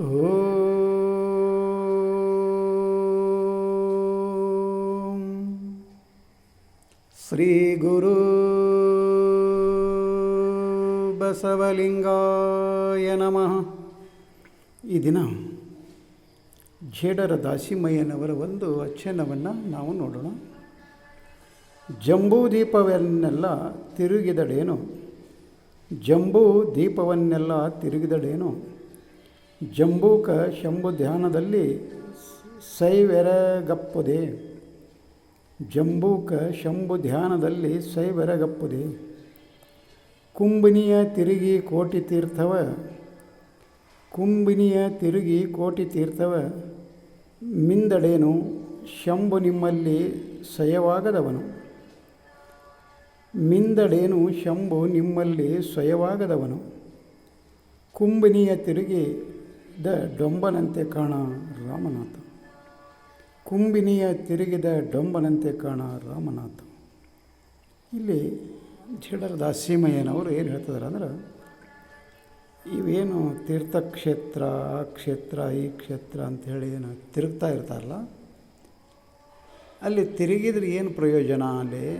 ಓಂ ಶ್ರೀ ಗುರು ಬಸವಲಿಂಗಾಯ ನಮಃ ಈ ದಿನ ಜೇಡರ ದಾಸಿಮಯ್ಯನವರ ಒಂದು ಅಚ್ಚನವನ್ನು ನಾವು ನೋಡೋಣ. ಜಂಬೂ ದೀಪವನ್ನೆಲ್ಲ ತಿರುಗಿದಡೇನು ಜಂಬೂ ದೀಪವನ್ನೆಲ್ಲ ತಿರುಗಿದಡೇನು ಜಂಬೂಕ ಶಂಭು ಧ್ಯಾನದಲ್ಲಿ ಸೈವೆರಗಪ್ಪುದೆ. ಜಂಬೂಕ ಶಂಭು ಧ್ಯಾನದಲ್ಲಿ ಸೈವೆರಗಪ್ಪುದೆ. ಕುಂಬಿನಿಯ ತಿರುಗಿ ಕೋಟಿ ತೀರ್ಥವ, ಕುಂಬಿನಿಯ ತಿರುಗಿ ಕೋಟಿ ತೀರ್ಥವ, ಮಿಂದಡೇನು ಶಂಭು ನಿಮ್ಮಲ್ಲಿ ಸಯವಾಗದವನು. ಮಿಂದಡೇನು ಶಂಭು ನಿಮ್ಮಲ್ಲಿ ಸ್ವಯವಾಗದವನು ಕುಂಬಿನಿಯ ತಿರುಗಿ ದ ಡೊಂಬನಂತೆ ಕಾಣ ರಾಮನಾಥ. ಕುಂಬಿನಿಯ ತಿರುಗಿದ ಡೊಂಬನಂತೆ ಕಾಣ ರಾಮನಾಥ. ಇಲ್ಲಿ ಜಡರ ದಾಸೀಮಯ್ಯನವರು ಏನು ಹೇಳ್ತಿದ್ದಾರೆ ಅಂದ್ರೆ, ಇವೇನು ತೀರ್ಥಕ್ಷೇತ್ರ, ಆ ಕ್ಷೇತ್ರ, ಈ ಕ್ಷೇತ್ರ ಅಂಥೇಳಿ ಏನು ತಿರುಗ್ತಾ ಇರ್ತಾರಲ್ಲ, ಅಲ್ಲಿ ತಿರುಗಿದ್ರೆ ಏನು ಪ್ರಯೋಜನ? ಅಲ್ಲಿ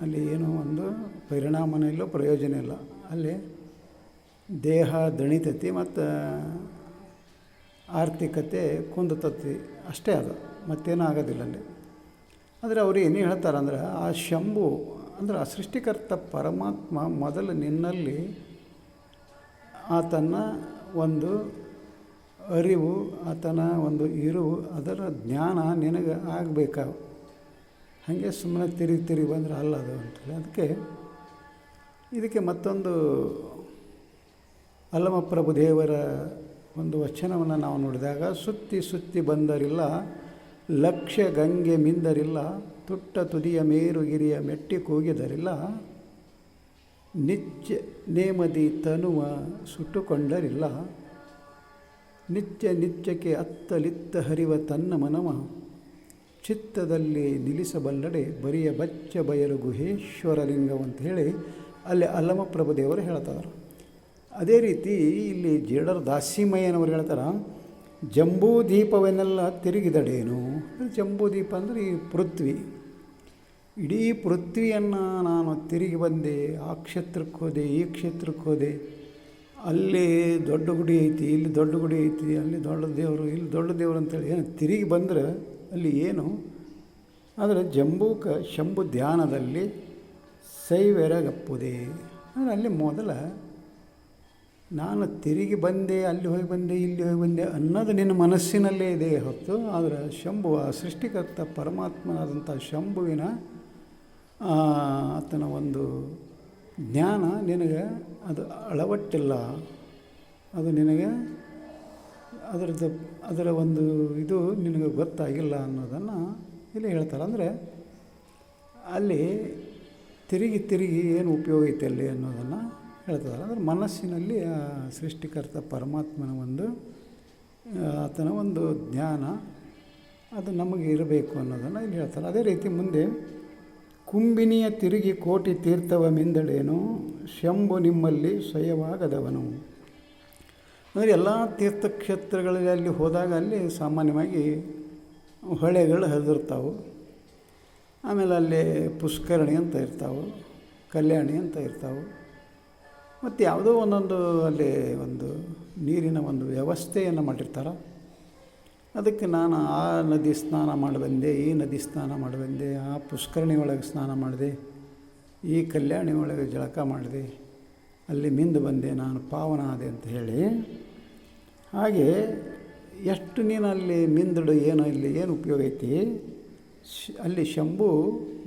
ಅಲ್ಲಿ ಏನೋ ಒಂದು ಪರಿಣಾಮನೂ ಇಲ್ಲ, ಪ್ರಯೋಜನ ಇಲ್ಲ. ಅಲ್ಲಿ ದೇಹ, ದಣಿತೈತಿ ಮತ್ತು ಆರ್ಥಿಕತೆ ಕುಂದತತಿ ಅಷ್ಟೇ ಅದು ಮತ್ತೇನೂ ಆಗೋದಿಲ್ಲ ಅಲ್ಲಿ. ಆದರೆ ಅವರು ಏನು ಹೇಳ್ತಾರೆ ಅಂದ್ರೆ, ಆ ಶಂಭು ಅಂದ್ರೆ ಆ ಸೃಷ್ಟಿಕರ್ತ ಪರಮಾತ್ಮ ಮೊದಲು ನಿನ್ನಲ್ಲಿ ಆತನ ಒಂದು ಅರಿವು, ಆತನ ಒಂದು ಇರುವು, ಅದರ ಜ್ಞಾನ ನಿನಗೆ ಆಗಬೇಕ? ಹಾಗೆ ಸುಮ್ಮನೆ ತಿರುಗಿ ತಿರುಗಿ ಬಂದರೆ ಅಲ್ಲ ಅದು ಅಂತೇಳಿ. ಅದಕ್ಕೆ ಇದಕ್ಕೆ ಮತ್ತೊಂದು ಅಲ್ಲಮಪ್ರಭು ದೇವರ ಒಂದು ವಚನವನ್ನು ನಾವು ನೋಡಿದಾಗ, ಸುತ್ತಿ ಸುತ್ತಿ ಬಂದರಿಲ್ಲ, ಲಕ್ಷ ಗಂಗೆ ಮಿಂದರಿಲ್ಲ, ತುಟ್ಟ ತುದಿಯ ಮೇರುಗಿರಿಯ ಮೆಟ್ಟಿ ಕೂಗಿದರಿಲ್ಲ, ನಿತ್ಯ ನೇಮದಿ ತನುವ ಸುಟ್ಟುಕೊಂಡರಿಲ್ಲ, ನಿತ್ಯ ನಿತ್ಯಕ್ಕೆ ಅತ್ತಲಿತ್ತ ಹರಿವ ತನ್ನ ಮನವ, ಚಿತ್ತದಲ್ಲಿ ನಿಲ್ಲಿಸಬಲ್ಲಡೆ ಬರಿಯ ಬಚ್ಚ ಬಯಲು ಗುಹೇಶ್ವರಲಿಂಗವಂತ ಹೇಳಿ ಅಲ್ಲಿ ಅಲ್ಲಮಪ್ರಭು ದೇವರು ಹೇಳ್ತಾರೆ ಅದೇ ರೀತಿ ಇಲ್ಲಿ ಜೇಡರ ದಾಸಿಮಯ್ಯನವರು ಹೇಳ್ತಾರೆ, ಜಂಬೂ ದೀಪವನ್ನೆಲ್ಲ ತಿರುಗಿದಡೇನು? ಜಂಬೂ ದೀಪ ಅಂದರೆ ಈ ಪೃಥ್ವಿ. ಇಡೀ ಪೃಥ್ವಿಯನ್ನು ನಾನು ತಿರುಗಿ ಬಂದೆ, ಆ ಕ್ಷೇತ್ರಕ್ಕೆ ಹೋದೆ, ಈ ಕ್ಷೇತ್ರಕ್ಕೆ ಹೋದೆ. ಅಲ್ಲಿ ದೊಡ್ಡ ಗುಡಿ ಐತಿ, ಇಲ್ಲಿ ದೊಡ್ಡ ಗುಡಿ ಐತಿ, ಅಲ್ಲಿ ದೊಡ್ಡ ದೇವರು, ಇಲ್ಲಿ ದೊಡ್ಡ ದೇವರು ಅಂತೇಳಿ ಏನು ತಿರುಗಿ ಬಂದರೆ ಅಲ್ಲಿ ಏನು? ಆದರೆ ಜಂಬೂಕ ಶಂಭು ಧ್ಯಾನದಲ್ಲಿ ಸೈವೆರಗಪ್ಪುದೆ ಅಂದರೆ ಅಲ್ಲಿ ಮೊದಲ ನಾನು ತಿರುಗಿ ಬಂದೆ, ಅಲ್ಲಿ ಹೋಗಿ ಬಂದೆ, ಇಲ್ಲಿ ಹೋಗಿ ಬಂದೆ ಅನ್ನೋದು ನಿನ್ನ ಮನಸ್ಸಿನಲ್ಲೇ ಇದೆ ಹೊತ್ತು. ಆದರೆ ಶಂಭು, ಆ ಸೃಷ್ಟಿಕರ್ತ ಪರಮಾತ್ಮನಾದಂಥ ಶಂಭುವಿನ ಆತನ ಒಂದು ಜ್ಞಾನ ನಿನಗೆ ಅದು ಅಳವಟ್ಟಿಲ್ಲ. ಅದು ನಿನಗೆ ಅದರದ್ದು, ಅದರ ಒಂದು ಇದು ನಿನಗೆ ಗೊತ್ತಾಗಿಲ್ಲ ಅನ್ನೋದನ್ನು ಇಲ್ಲಿ ಹೇಳ್ತಾರೆ. ಅಂದರೆ ಅಲ್ಲಿ ತಿರುಗಿ ತಿರುಗಿ ಏನು ಉಪಯೋಗ ಐತೆ ಅಲ್ಲಿ ಅನ್ನೋದನ್ನು ಹೇಳ್ತಾರೆ ಅಂದರೆ ಮನಸ್ಸಿನಲ್ಲಿ ಆ ಸೃಷ್ಟಿಕರ್ತ ಪರಮಾತ್ಮನ ಒಂದು ಆತನ ಒಂದು ಜ್ಞಾನ, ಅದು ನಮಗೆ ಇರಬೇಕು ಅನ್ನೋದನ್ನು ಇಲ್ಲಿ ಹೇಳ್ತಾರೆ. ಅದೇ ರೀತಿ ಮುಂದೆ, ಕುಂಬಿನಿಯ ತಿರುಗಿ ಕೋಟಿ ತೀರ್ಥವ ಮಿಂದಳೇನು, ಶಂಭು ನಿಮ್ಮಲ್ಲಿ ಸ್ವಯವಾಗದವನು ಅಂದರೆ ಎಲ್ಲ ತೀರ್ಥಕ್ಷೇತ್ರಗಳಲ್ಲಿ ಅಲ್ಲಿ ಹೋದಾಗ ಅಲ್ಲಿ ಸಾಮಾನ್ಯವಾಗಿ ಹೊಳೆಗಳು ಹರಿದಿರ್ತಾವೆ. ಆಮೇಲೆ ಅಲ್ಲಿ ಪುಷ್ಕರಣಿ ಅಂತ ಇರ್ತಾವೆ, ಕಲ್ಯಾಣಿ ಅಂತ ಇರ್ತಾವೆ. ಮತ್ತು ಯಾವುದೋ ಒಂದೊಂದು ಅಲ್ಲಿ ಒಂದು ನೀರಿನ ಒಂದು ವ್ಯವಸ್ಥೆಯನ್ನು ಮಾಡಿರ್ತಾರೆ. ಅದಕ್ಕೆ ನಾನು ಆ ನದಿ ಸ್ನಾನ ಮಾಡಿ ಬಂದೆ ಈ ನದಿ ಸ್ನಾನ ಮಾಡಿ ಬಂದೆ ಆ ಪುಷ್ಕರಣಿ ಒಳಗೆ ಸ್ನಾನ ಮಾಡಿದೆ, ಈ ಕಲ್ಯಾಣಿ ಒಳಗೆ ಜಳಕ ಮಾಡಿದೆ, ಅಲ್ಲಿ ಮಿಂದು ಬಂದೆ, ನಾನು ಪಾವನ ಆದೆ ಅಂತ ಹೇಳಿ. ಹಾಗೆ ಎಷ್ಟು ನೀನು ಅಲ್ಲಿ ಮಿಂದಡು ಏನು ಇಲ್ಲಿ ಏನು ಉಪಯೋಗ ಐತಿ? ಅಲ್ಲಿ ಶಂಭು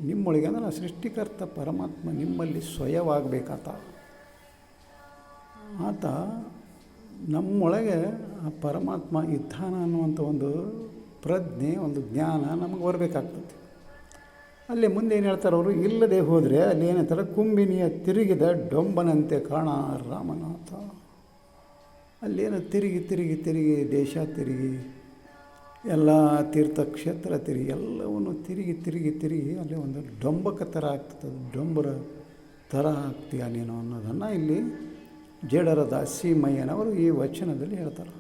ನಿಮ್ಮೊಳಗೆ ಅಂದ್ರೆ ಸೃಷ್ಟಿಕರ್ತ ಪರಮಾತ್ಮ ನಿಮ್ಮಲ್ಲಿ ಸ್ವಯವಾಗಬೇಕಾತ. ಆತ ನಮ್ಮೊಳಗೆ ಆ ಪರಮಾತ್ಮ ಇದ್ದಾನ ಅನ್ನುವಂಥ ಒಂದು ಪ್ರಜ್ಞೆ, ಒಂದು ಜ್ಞಾನ ನಮಗೆ ಬರಬೇಕಾಗ್ತದೆ. ಅಲ್ಲಿ ಮುಂದೆ ಏನು ಹೇಳ್ತಾರೆ ಅವರು, ಇಲ್ಲದೆ ಹೋದರೆ ಅಲ್ಲಿ ಏನಂತಾರೆ ಕುಂಬಿನಿಯ ತಿರುಗಿದ ಡೊಂಬನಂತೆ ಕಾಣ ರಾಮನಾಥ. ಅಲ್ಲೇನು ತಿರುಗಿ ತಿರುಗಿ ತಿರುಗಿ, ದೇಶ ತಿರುಗಿ, ಎಲ್ಲ ತೀರ್ಥಕ್ಷೇತ್ರ ತಿರುಗಿ, ಎಲ್ಲವನ್ನು ತಿರುಗಿ ತಿರುಗಿ ತಿರುಗಿ ಅಲ್ಲಿ ಒಂದು ಡೊಂಬಕ ಥರ ಆಗ್ತದೆ ಡೊಂಬರ ಥರ ಆಗ್ತೀಯ ನೀನು ಅನ್ನೋದನ್ನು ಇಲ್ಲಿ ಜೇಡರ ದಾಸಿಮಯ್ಯನವರು ಈ ವಚನದಲ್ಲಿ ಹೇಳ್ತಾರೆ.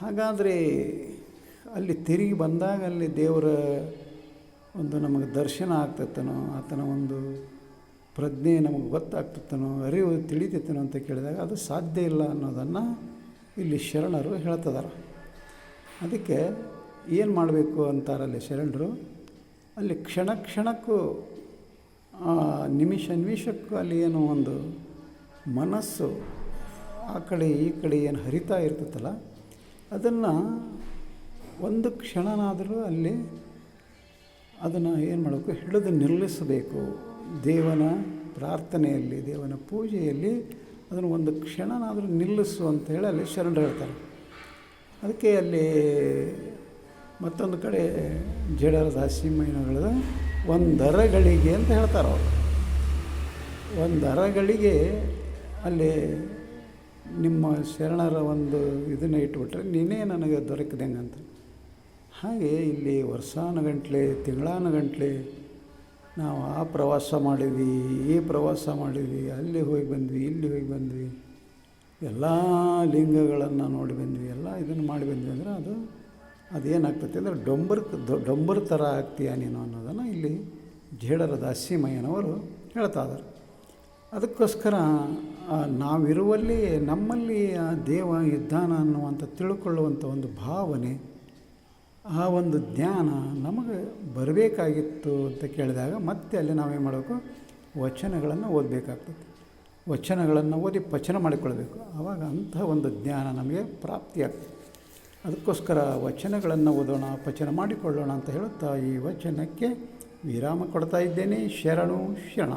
ಹಾಗಾದರೆ ಅಲ್ಲಿ ತಿರುಗಿ ಬಂದಾಗ ಅಲ್ಲಿ ದೇವರ ಒಂದು ನಮಗೆ ದರ್ಶನ ಆಗ್ತೈತನೋ, ಆತನ ಒಂದು ಪ್ರಜ್ಞೆ ನಮಗೆ ಗೊತ್ತಾಗ್ತಿತ್ತನೋ ಅರಿವು ತಿಳಿತೈತನೋ ಅಂತ ಕೇಳಿದಾಗ ಅದು ಸಾಧ್ಯ ಇಲ್ಲ ಅನ್ನೋದನ್ನು ಇಲ್ಲಿ ಶರಣರು ಹೇಳ್ತಿದ್ದಾರೆ. ಅದಕ್ಕೆ ಏನು ಮಾಡಬೇಕು ಅಂತಾರಲ್ಲಿ ಶರಣರು, ಅಲ್ಲಿ ಕ್ಷಣ ಕ್ಷಣಕ್ಕೂ ನಿಮಿಷ ನಿಮಿಷಕ್ಕೂ ಅಲ್ಲಿ ಏನೋ ಒಂದು ಮನಸ್ಸು ಆ ಕಡೆ ಈ ಕಡೆ ಏನು ಹರಿತಾ ಇರ್ತೈತಲ್ಲ ಅದನ್ನು ಒಂದು ಕ್ಷಣನಾದರೂ ಅಲ್ಲಿ ಅದನ್ನು ಏನು ಮಾಡಬೇಕು, ಹಿಡಿದು ನಿಲ್ಲಿಸಬೇಕು. ದೇವನ ಪ್ರಾರ್ಥನೆಯಲ್ಲಿ, ದೇವನ ಪೂಜೆಯಲ್ಲಿ ಅದನ್ನು ಒಂದು ಕ್ಷಣನಾದರೂ ನಿಲ್ಲಿಸು ಅಂತ ಹೇಳಿ ಅಲ್ಲಿ ಶರಣರು ಹೇಳ್ತಾರೆ. ಅದಕ್ಕೆ ಅಲ್ಲಿ ಮತ್ತೊಂದು ಕಡೆ ಜಡರ ದಾಸಿಮಯ್ಯನಗಳದ ಒಂದರಗಳಿಗೆ ಅಂತ ಹೇಳ್ತಾರೆ ಅವರು. ಒಂದರಗಳಿಗೆ ಅಲ್ಲಿ ನಿಮ್ಮ ಶರಣರ ಒಂದು ಇದನ್ನು ಇಟ್ಬಿಟ್ರೆ, ನೀನೇ ನನಗೆ ದೊರಕಿದಂಗೆ ಅಂತ ಹಾಗೆ ಇಲ್ಲಿ ವರ್ಷಾನುಗಂಟ್ಲೆ ತಿಂಗಳಾನುಗಂಟ್ಲೆ ನಾವು ಆ ಪ್ರವಾಸ ಮಾಡಿದ್ವಿ, ಈ ಪ್ರವಾಸ ಮಾಡಿದ್ವಿ, ಅಲ್ಲಿ ಹೋಗಿ ಬಂದ್ವಿ, ಇಲ್ಲಿ ಹೋಗಿ ಬಂದ್ವಿ. ಎಲ್ಲ ಲಿಂಗಗಳನ್ನು ನೋಡಿ ಬಂದ್ವಿ, ಎಲ್ಲ ಇದನ್ನು ಮಾಡಿ ಬಂದ್ವಿ ಅಂದರೆ ಅದು ಅದೇನಾಗ್ತೈತೆ ಅಂದರೆ ಡೊಂಬರ್ ಡೊಂಬರ್ ಥರ ಆಗ್ತೀಯ ನೀನು ಅನ್ನೋದನ್ನು ಇಲ್ಲಿ ಜೇಡರ ದಾಸಿಮಯ್ಯನವರು ಹೇಳ್ತಾ ಇದ್ದಾರೆ. ಅದಕ್ಕೋಸ್ಕರ ನಾವಿರುವಲ್ಲಿ ನಮ್ಮಲ್ಲಿ ಆ ದೇವ ಇದ್ದಾನ ಅನ್ನುವಂಥ ತಿಳ್ಕೊಳ್ಳುವಂಥ ಒಂದು ಭಾವನೆ, ಆ ಒಂದು ಜ್ಞಾನ ನಮಗೆ ಬರಬೇಕಾಗಿತ್ತು ಅಂತ ಕೇಳಿದಾಗ ಮತ್ತೆ ಅಲ್ಲಿ ನಾವೇನು ಮಾಡಬೇಕು? ವಚನಗಳನ್ನು ಓದಬೇಕಾಗ್ತದೆ. ವಚನಗಳನ್ನು ಓದಿ ಪಚನ ಮಾಡಿಕೊಳ್ಬೇಕು. ಆವಾಗ ಅಂತಹ ಒಂದು ಜ್ಞಾನ ನಮಗೆ ಪ್ರಾಪ್ತಿಯಾಗ್ತದೆ. ಅದಕ್ಕೋಸ್ಕರ ವಚನಗಳನ್ನು ಓದೋಣ, ಪಚನ ಮಾಡಿಕೊಳ್ಳೋಣ ಅಂತ ಹೇಳುತ್ತಾ ಈ ವಚನಕ್ಕೆ ವಿರಾಮ ಕೊಡ್ತಾ ಇದ್ದೇನೆ. ಶರಣು ಶರಣ